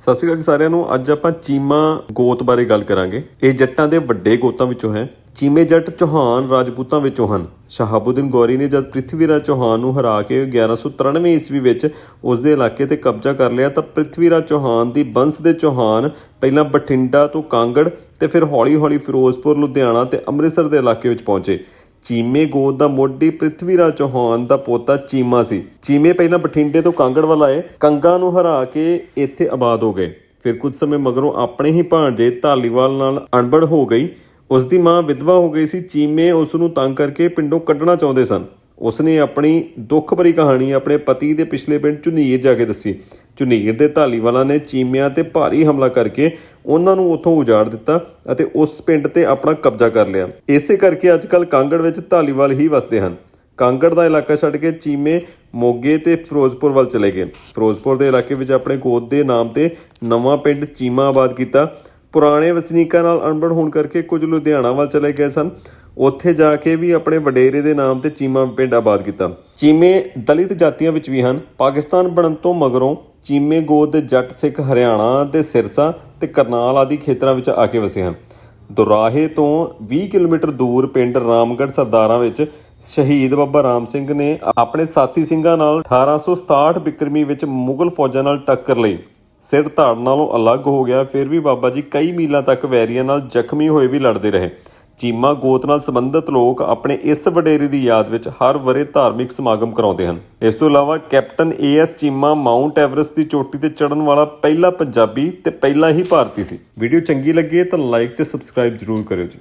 ਸਤਿ ਸ਼੍ਰੀ ਅਕਾਲ ਜੀ ਸਾਰਿਆਂ ਨੂੰ। ਅੱਜ ਆਪਾਂ ਚੀਮਾ ਗੋਤ ਬਾਰੇ ਗੱਲ ਕਰਾਂਗੇ। ਇਹ ਜੱਟਾਂ ਦੇ ਵੱਡੇ ਗੋਤਾਂ ਵਿੱਚੋਂ ਹੈ। ਚੀਮੇ ਜੱਟ ਚੌਹਾਨ ਰਾਜਪੂਤਾਂ ਵਿੱਚੋਂ ਹਨ। ਸ਼ਹਾਬੁਦੀਨ ਗੌਰੀ ਨੇ ਜਦ ਪ੍ਰਿਥਵੀਰਾਜ ਚੌਹਾਨ ਨੂੰ ਹਰਾ ਕੇ 1193 ਈਸਵੀ ਵਿੱਚ ਉਸ ਦੇ ਇਲਾਕੇ ਤੇ ਕਬਜ਼ਾ ਕਰ ਲਿਆ, ਤਾਂ ਪ੍ਰਿਥਵੀਰਾਜ ਚੌਹਾਨ ਦੀ ਬੰਸ ਦੇ ਚੌਹਾਨ, ਪਹਿਲਾਂ ਬਠਿੰਡਾ ਤੋਂ ਕਾਂਗੜ ਤੇ ਫਿਰ ਹੌਲੀ-ਹੌਲੀ ਫਿਰੋਜ਼ਪੁਰ, ਲੁਧਿਆਣਾ ਤੇ ਅੰਮ੍ਰਿਤਸਰ ਦੇ ਇਲਾਕੇ ਵਿੱਚ ਪਹੁੰਚੇ। ਚੀਮੇ ਗੋਦ ਦਾ ਮੋਢੀ ਪ੍ਰਿਥਵੀਰਾਜ ਚੌਹਾਨ ਦਾ ਪੋਤਾ ਚੀਮਾ ਸੀ। ਚੀਮੇ ਪਹਿਲਾਂ ਬਠਿੰਡੇ ਤੋਂ ਕਾਂਗੜ ਵੱਲ ਆਏ, ਕੰਗਾ ਨੂੰ ਹਰਾ ਕੇ ਇੱਥੇ ਆਬਾਦ ਹੋ ਗਏ। ਫਿਰ ਕੁਝ ਸਮੇਂ ਮਗਰੋਂ ਆਪਣੇ ਹੀ ਭਾਣਜੇ ਧਾਲੀਵਾਲ ਨਾਲ ਅਣਬੜ ਹੋ ਗਈ। ਉਸ ਦੀ ਮਾਂ ਵਿਧਵਾ ਹੋ ਗਈ ਸੀ। ਚੀਮੇ ਉਸ ਨੂੰ ਤੰਗ ਕਰਕੇ ਪਿੰਡੋਂ ਕੱਢਣਾ ਚਾਹੁੰਦੇ ਸਨ। ਉਸ ਨੇ ਆਪਣੀ ਦੁੱਖ ਭਰੀ ਕਹਾਣੀ ਆਪਣੇ ਪਤੀ ਦੇ ਪਿਛਲੇ ਪਿੰਡ ਝੁਨੀਰ ਜਾ ਕੇ ਦੱਸੀ। ਝੁਨੀਰ ਦੇ ਧਾਲੀਵਾਲਾਂ ਨੇ ਚੀਮਿਆਂ ਤੇ ਭਾਰੀ ਹਮਲਾ ਕਰਕੇ ਉਹਨਾਂ ਨੂੰ ਉੱਥੋਂ ਉਜਾੜ ਦਿੱਤਾ ਅਤੇ ਉਸ ਪਿੰਡ ਤੇ ਆਪਣਾ ਕਬਜ਼ਾ ਕਰ ਲਿਆ। ਇਸੇ ਕਰਕੇ ਅੱਜਕੱਲ ਕਾਂਗੜ ਵਿੱਚ ਧਾਲੀਵਾਲ ਹੀ ਵਸਦੇ ਹਨ। ਕਾਂਗੜ ਦਾ ਇਲਾਕਾ ਛੱਡ ਕੇ ਚੀਮੇ, ਮੋਗੇ ਤੇ ਫਿਰੋਜ਼ਪੁਰ ਵੱਲ ਚਲੇ ਗਏ। ਫਿਰੋਜ਼ਪੁਰ ਦੇ ਇਲਾਕੇ ਵਿੱਚ ਆਪਣੇ ਗੋਦ ਦੇ ਨਾਮ ਤੇ ਨਵਾਂ ਪਿੰਡ ਚੀਮਾ ਆਬਾਦ ਕੀਤਾ। ਪੁਰਾਣੇ ਵਸਨੀਕਾਂ ਨਾਲ ਅਣਬਣ ਹੋਣ ਕਰਕੇ ਕੁਝ ਲੁਧਿਆਣਾ ਵੱਲ ਚਲੇ ਗਏ ਸਨ। ਉੱਥੇ ਜਾ ਕੇ ਵੀ ਆਪਣੇ ਵਡੇਰੇ ਦੇ ਨਾਮ ਤੇ ਚੀਮਾ ਪਿੰਡ ਆਬਾਦ ਕੀਤਾ। ਚੀਮੇ ਦਲਿਤ ਜਾਤੀਆਂ ਵਿੱਚ ਵੀ ਹਨ। ਪਾਕਿਸਤਾਨ ਬਣਨ ਤੋਂ ਮਗਰੋਂ ਚੀਮੇ ਗੋਦ ਦੇ ਜੱਟ ਸਿੱਖ ਹਰਿਆਣਾ ਤੇ ਸਿਰਸਾ ਤੇ ਕਰਨਾਲ ਆਦਿ ਖੇਤਰਾਂ ਵਿੱਚ ਆ ਕੇ ਵਸੇ ਹਨ। ਦੁਰਾਹੇ ਤੋਂ 20 ਕਿਲੋਮੀਟਰ ਦੂਰ ਪਿੰਡ ਰਾਮਗੜ੍ਹ ਸਰਦਾਰਾਂ ਵਿੱਚ ਸ਼ਹੀਦ ਬਾਬਾ ਰਾਮ ਸਿੰਘ ਨੇ ਆਪਣੇ ਸਾਥੀ ਸਿੰਘਾਂ ਨਾਲ 1867 ਬਿਕਰਮੀ ਵਿੱਚ ਮੁਗਲ ਫੌਜਾਂ ਨਾਲ ਟੱਕਰ ਲਈ। ਸਿਰ ਧੜ ਨਾਲੋਂ ਅਲੱਗ ਹੋ ਗਿਆ, ਫਿਰ ਵੀ ਬਾਬਾ ਜੀ ਕਈ ਮੀਲਾਂ ਤੱਕ ਵੈਰੀਆਂ ਨਾਲ ਜ਼ਖਮੀ ਹੋਏ ਵੀ ਲੜਦੇ ਰਹੇ। ਚੀਮਾ ਗੋਤ ਨਾਲ ਸੰਬੰਧਿਤ ਲੋਕ ਆਪਣੇ ਇਸ ਵਡੇਰੇ ਦੀ ਯਾਦ ਵਿੱਚ ਹਰ ਵਰੇ ਧਾਰਮਿਕ ਸਮਾਗਮ ਕਰਾਉਂਦੇ ਹਨ। ਇਸ ਤੋਂ ਇਲਾਵਾ captain AS Cheema Mount Everest ਦੀ ਚੋਟੀ ਤੇ ਚੜ੍ਹਨ ਵਾਲਾ ਪਹਿਲਾ ਪੰਜਾਬੀ ਤੇ ਪਹਿਲਾ ਹੀ ਭਾਰਤੀ ਸੀ। ਵੀਡੀਓ ਚੰਗੀ ਲੱਗੇ ਤਾਂ ਲਾਈਕ ਤੇ ਸਬਸਕ੍ਰਾਈਬ ਜ਼ਰੂਰ ਕਰਿਓ ਜੀ।